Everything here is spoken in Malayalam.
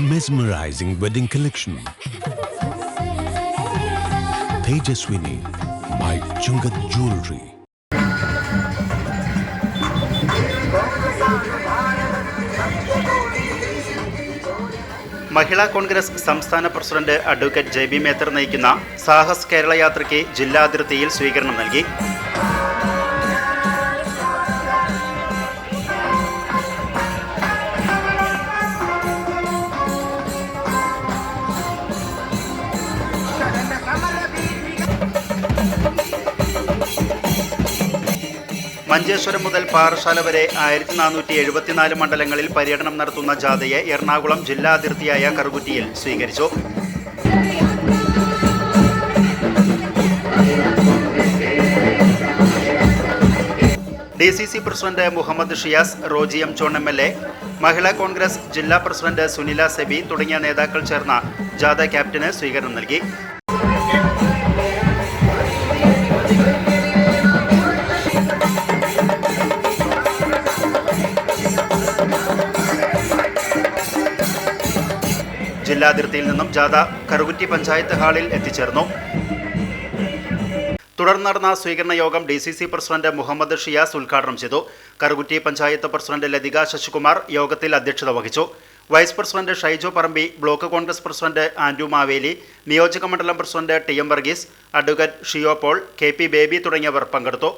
mesmerizing wedding collection. Tejaswini by Chungat Jewelry. Mahila Congress സംസ്ഥാന president advocate J B Mether നയിക്കുന്ന സാഹസ് കേരള യാത്രയ്ക്ക് ജില്ലാതിർത്തിയിൽ സ്വീകരണം നൽകി മഞ്ചേശ്വരം മുതൽ പാറശാല വരെ ആയിരത്തി നാനൂറ്റി എഴുപത്തിനാല് മണ്ഡലങ്ങളിൽ പര്യടനം നടത്തുന്ന ജാഥയെ എറണാകുളം ജില്ലാ അതിർത്തിയായ കറുകുറ്റിയിൽ സ്വീകരിച്ചു. D C C president Muhammad Shiyas Roji M John M L A Mahila Congress ജില്ലാ പ്രസിഡന്റ് സുനില സെബി തുടങ്ങിയ നേതാക്കൾ ചേർന്ന ജാഥ ക്യാപ്റ്റന് സ്വീകരണം നൽകി. ജില്ലാതിർത്തിയിൽ നിന്നും ജാഥ കറുകുറ്റി പഞ്ചായത്ത് ഹാളിൽ എത്തിച്ചേർന്നു. തുടർന്ന് നടന്ന സ്വീകരണ യോഗം D C C president Muhammad Shiyas ഉദ്ഘാടനം ചെയ്തു. കറുകുറ്റി പഞ്ചായത്ത് പ്രസിഡന്റ് ലതിക ശശികുമാർ യോഗത്തിൽ അധ്യക്ഷത വഹിച്ചു. Vice president Shaijo Parambi block Congress president Andrew Maveli നിയോജക മണ്ഡലം president T M Varghese advocate Shiyo Paul K P Baby തുടങ്ങിയവർ പങ്കെടുത്തു.